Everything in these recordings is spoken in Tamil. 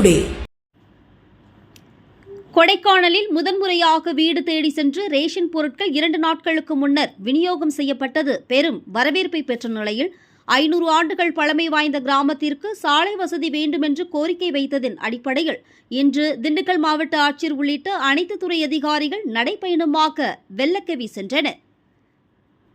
டுடே. கொடைக்கானலில் முதன்முறையாக வீடு தேடி சென்று ரேஷன் பொருட்கள் இரண்டு நாட்களுக்கு முன்னர் விநியோகம் செய்யப்பட்டது. பெரும் வரவேற்பை பெற்ற நிலையில் ஐநூறு ஆண்டுகள் பழமை வாய்ந்த கிராமத்திற்கு சாலை வசதி வேண்டுமென்று கோரிக்கை வைத்ததின் அடிப்படையில் இன்று திண்டுக்கல் மாவட்ட ஆட்சியர் உள்ளிட்ட அனைத்து துறை அதிகாரிகள் நடைப்பயணமாக வெள்ளக்கவி சென்றனர்.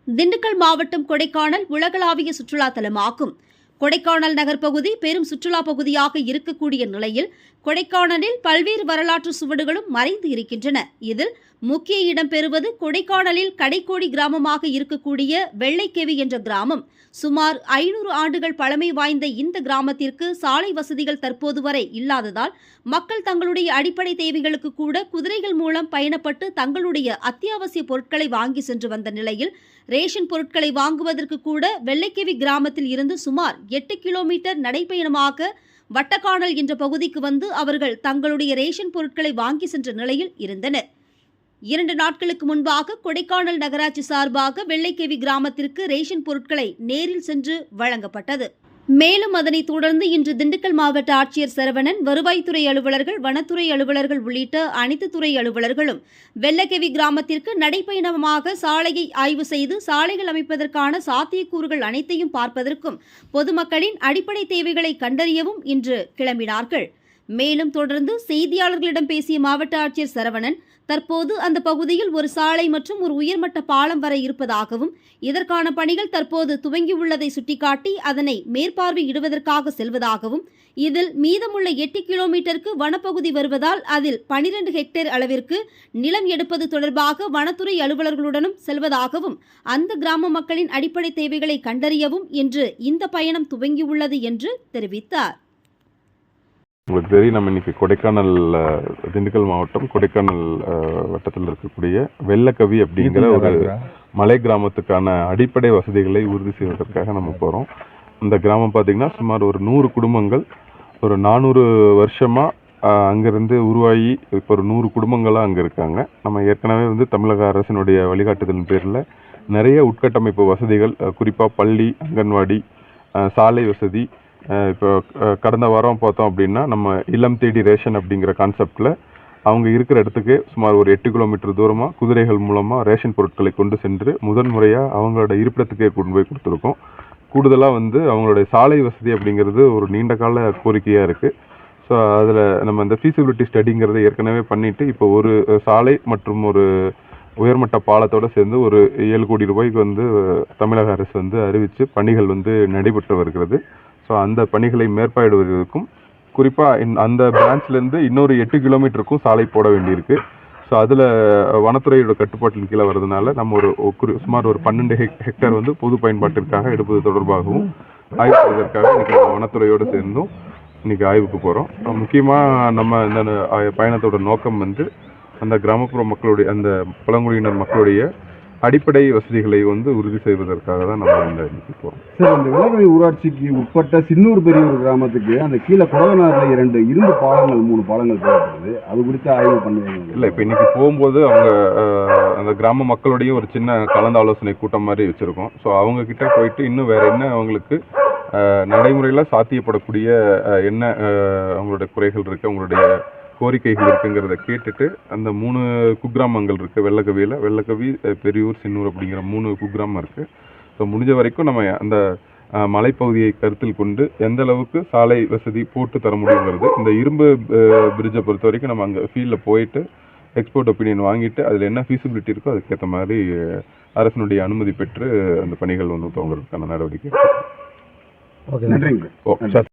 திண்டுக்கல் மாவட்டம் கொடைக்கானல் உலகளாவிய சுற்றுலா தலமாகும் கொடைக்கானல் நகர் பகுதி பெரும் சுற்றுலா பகுதியாக இருக்கக்கூடிய நிலையில் கொடைக்கானலில் பல்வேறு வரலாற்று சுவடுகளும் மறைந்து இருக்கின்றன. இதில் முக்கிய இடம் பெறுவது கொடைக்கானலில் கடைக்கோடி கிராமமாக இருக்கக்கூடிய வெள்ளைக்கேவி என்ற கிராமம். சுமார் ஐநூறு ஆண்டுகள் பழமை வாய்ந்த இந்த கிராமத்திற்கு சாலை வசதிகள் தற்போது வரை இல்லாததால் மக்கள் தங்களுடைய அடிப்படை தேவைகளுக்கு கூட குதிரைகள் மூலம் பயணப்பட்டு தங்களுடைய அத்தியாவசிய பொருட்களை வாங்கி சென்று வந்த நிலையில் ரேஷன் பொருட்களை வாங்குவதற்கு கூட வெள்ளைக்கேவி கிராமத்தில் இருந்து சுமார் எட்டு கிலோமீட்டர் நடைப்பயணமாக வட்டக்கானல் என்ற பகுதிக்கு வந்து அவர்கள் தங்களுடைய ரேஷன் பொருட்களை வாங்கி சென்ற நிலையில் இருந்தனர். இரண்டு நாட்களுக்கு முன்பாக கொடைக்கானல் நகராட்சி சார்பாக வெள்ளைக்கேவி கிராமத்திற்கு ரேஷன் பொருட்களை நேரில் சென்று வழங்கப்பட்டது. மேலும் அதனைத் தொடர்ந்து இன்று திண்டுக்கல் மாவட்ட ஆட்சியர் சரவணன் வருவாய்த்துறை அலுவலர்கள் வனத்துறை அலுவலர்கள் உள்ளிட்ட அனைத்து துறை அலுவலர்களும் வெள்ளக்கேவி கிராமத்திற்கு நடைப்பயணமாக சாலையை ஆய்வு செய்து சாலைகள் அமைப்பதற்கான சாத்தியக்கூறுகள் அனைத்தையும் பார்ப்பதற்கும் பொதுமக்களின் அடிப்படை தேவைகளை கண்டறியவும் இன்று கிளம்பினார்கள். மேலும் தொடர்ந்து செய்தியாளர்களிடம் பேசிய மாவட்ட ஆட்சியர் சரவணன் தற்போது அந்த பகுதியில் ஒரு சாலை மற்றும் ஒரு உயர்மட்ட பாலம் வர இருப்பதாகவும் இதற்கான பணிகள் தற்போது துவங்கியுள்ளதை சுட்டிக்காட்டி அதனை மேற்பார்வையிடுவதற்காக செல்வதாகவும் இதில் மீதமுள்ள எட்டு கிலோமீட்டருக்கு வனப்பகுதி வருவதால் அதில் பனிரெண்டு ஹெக்டேர் அளவிற்கு நிலம் எடுப்பது தொடர்பாக வனத்துறை அலுவலர்களுடனும் செல்வதாகவும் அந்த கிராம மக்களின் அடிப்படை தேவைகளை கண்டறியவும் இன்று இந்த பயணம் துவங்கியுள்ளது என்று தெரிவித்தார். உங்களுக்கு தெரியும் நம்ம இன்னைக்கு கொடைக்கானல் திண்டுக்கல் மாவட்டம் கொடைக்கானல் வட்டத்தில் இருக்கக்கூடிய வெள்ளக்கவி அப்படிங்கிற ஒரு மலை கிராமத்துக்கான அடிப்படை வசதிகளை உறுதி செய்வதற்காக நம்ம போகிறோம் இந்த கிராமம் பார்த்தீங்கன்னா சுமார் ஒரு நூறு குடும்பங்கள் ஒரு நானூறு வருஷமாக அங்கேருந்து உருவாகி இப்போ ஒரு நூறு குடும்பங்களாக அங்கே இருக்காங்க. நம்ம ஏற்கனவே வந்து தமிழக அரசினுடைய வழிகாட்டுதலின் பேரில் நிறைய உட்கட்டமைப்பு வசதிகள் குறிப்பாக பள்ளி அங்கன்வாடி சாலை வசதி இப்போ கடந்த வாரம் பார்த்தோம் அப்படின்னா நம்ம இல்லம் தேடி ரேஷன் அப்படிங்கிற கான்செப்டில் அவங்க இருக்கிற இடத்துக்கு சுமார் ஒரு எட்டு கிலோமீட்டர் தூரமாக குதிரைகள் மூலமாக ரேஷன் பொருட்களை கொண்டு சென்று முதன் முறையாக அவங்களோட இருப்பிடத்துக்கே கொண்டு போய் கொடுத்துருக்கோம். கூடுதலாக வந்து அவங்களுடைய சாலை வசதி அப்படிங்கிறது ஒரு நீண்ட கால கோரிக்கையாக இருக்குது ஸோ அதில் நம்ம இந்த ஃபீசிபிலிட்டி ஸ்டடிங்கிறத ஏற்கனவே பண்ணிவிட்டு இப்போ ஒரு சாலை மற்றும் ஒரு உயர்மட்ட பாலத்தோடு சேர்ந்து ஒரு ஏழு கோடி ரூபாய்க்கு வந்து தமிழக அரசு வந்து அறிவித்து பணிகள் வந்து நடைபெற்று வருகிறது. ஸோ அந்த பணிகளை மேற்பார்வையிடுவதற்கும் குறிப்பாக அந்த பிரான்ச்லேருந்து இன்னொரு எட்டு கிலோமீட்டருக்கும் சாலை போட வேண்டியிருக்கு. ஸோ அதில் வனத்துறையோட கட்டுப்பாட்டின் கீழே வரதுனால நம்ம ஒரு குறி- சுமார் ஒரு பன்னெண்டு ஹெக் ஹெக்டேர் வந்து பொது பயன்பாட்டிற்காக எடுப்பது தொடர்பாகவும் ஆய்வு செய்வதற்காக இன்னைக்கு நம்ம வனத்துறையோடு சேர்ந்தும் இன்னைக்கு ஆய்வுக்கு போகிறோம் முக்கியமாக நம்ம இந்த பயணத்தோட நோக்கம் வந்து அந்த கிராமப்புற மக்களுடைய அந்த பழங்குடியினர் மக்களுடைய அடிப்படை வசதிகளை வந்து உறுதி செய்வதற்காக தான் நம்ம இந்த போகிறோம் சார் இந்த விலகவி ஊராட்சிக்கு உட்பட்ட சின்னூர் பெரியூர் கிராமத்துக்கு அந்த கீழே குடவனாரில் இரண்டு இரும்பு பாலங்கள் மூணு பாலங்கள் தேவைப்படுது. அது குறித்து ஆய்வு பண்ணுவீங்க இல்லை இப்போ இன்னைக்கு போகும்போது அவங்க அந்த கிராம மக்களோடையும் ஒரு சின்ன கலந்து ஆலோசனை கூட்டம் மாதிரி வச்சுருக்கோம். ஸோ அவங்க கிட்ட போயிட்டு இன்னும் வேற என்ன அவங்களுக்கு நடைமுறையில் சாத்தியப்படக்கூடிய என்ன அவங்களுடைய குறைகள் இருக்குது அவங்களுடைய கோரிக்கைகள் இருக்குங்கிறத கேட்டுட்டு அந்த மூணு குக்கிராமங்கள் இருக்குது வெள்ளக்கவியில் வெள்ளக்கவி பெரியூர் சின்னூர் அப்படிங்கிற மூணு குக்கிராமம் இருக்குது ஸோ முடிஞ்ச வரைக்கும் நம்ம அந்த மலைப்பகுதியை கருத்தில் கொண்டு எந்த அளவுக்கு சாலை வசதி போட்டு தர முடியுங்கிறது இந்த இரும்பு பிரிட்ஜை பொறுத்த வரைக்கும் நம்ம அங்கே ஃபீல்டில் போயிட்டு எக்ஸ்போர்ட் ஒப்பீனியன் வாங்கிட்டு அதில் என்ன ஃபீசிபிலிட்டி இருக்கோ அதுக்கேற்ற மாதிரி அரசினுடைய அனுமதி பெற்று அந்த பணிகள் வந்து துவங்குறதுக்கான நடவடிக்கை நன்றிங்க. ஓ சார்.